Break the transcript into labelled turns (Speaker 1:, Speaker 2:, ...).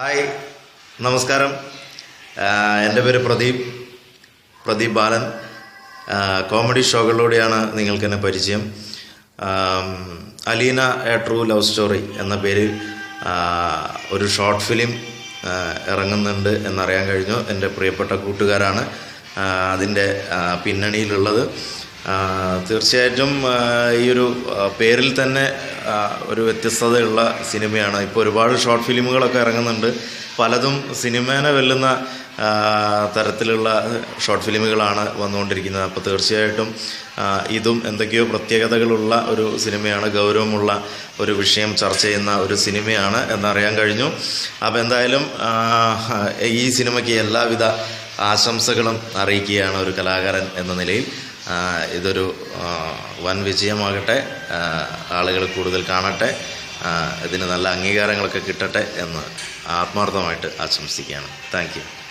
Speaker 1: Hi നമസ്കാരം. എന്റെ പേര് പ്രദീപ് പ്രദീപ് ബാലൻ. കോമഡി ഷോകളിലൂടെയാണ് നിങ്ങൾക്ക് എന്നെ പരിചയം. Aleena a true love story എന്ന പേരിൽ ഒരു ഷോർട്ട് ഫിലിം ഇറങ്ങുന്നുണ്ട് എന്നറിയാൻ കഴിഞ്ഞു. എന്റെ പ്രിയപ്പെട്ട കൂട്ടുകാരാണ് അതിന്റെ പിന്നണിയിലുള്ളത്. തീർച്ചയായിട്ടും ഈ ഒരു പേരിൽ തന്നെ ഒരു വ്യത്യസ്തതയുള്ള സിനിമയാണ്. ഇപ്പോൾ ഒരുപാട് ഷോർട്ട് ഫിലിമുകളൊക്കെ ഇറങ്ങുന്നുണ്ട്. പലതും സിനിമേനെ വെല്ലുന്ന തരത്തിലുള്ള ഷോർട്ട് ഫിലിമുകളാണ് വന്നുകൊണ്ടിരിക്കുന്നത്. അപ്പോൾ തീർച്ചയായിട്ടും ഇതും എന്തൊക്കെയോ പ്രത്യേകതകളുള്ള ഒരു സിനിമയാണ് ഗൗരവമുള്ള ഒരു വിഷയം ചർച്ച ചെയ്യുന്ന ഒരു സിനിമയാണ് എന്നറിയാൻ കഴിഞ്ഞു. അപ്പോൾ എന്തായാലും ഈ സിനിമയ്ക്ക് എല്ലാവിധ ആശംസകളും അറിയിക്കുകയാണ് ഒരു കലാകാരൻ എന്ന നിലയിൽ. ഇതൊരു വൻ വിജയമാകട്ടെ ആളുകൾ കൂടുതൽ കാണട്ടെ ഇതിന് നല്ല അംഗീകാരങ്ങളൊക്കെ കിട്ടട്ടെ എന്ന് ആത്മാർത്ഥമായിട്ട് ആശംസിക്കുകയാണ്. താങ്ക്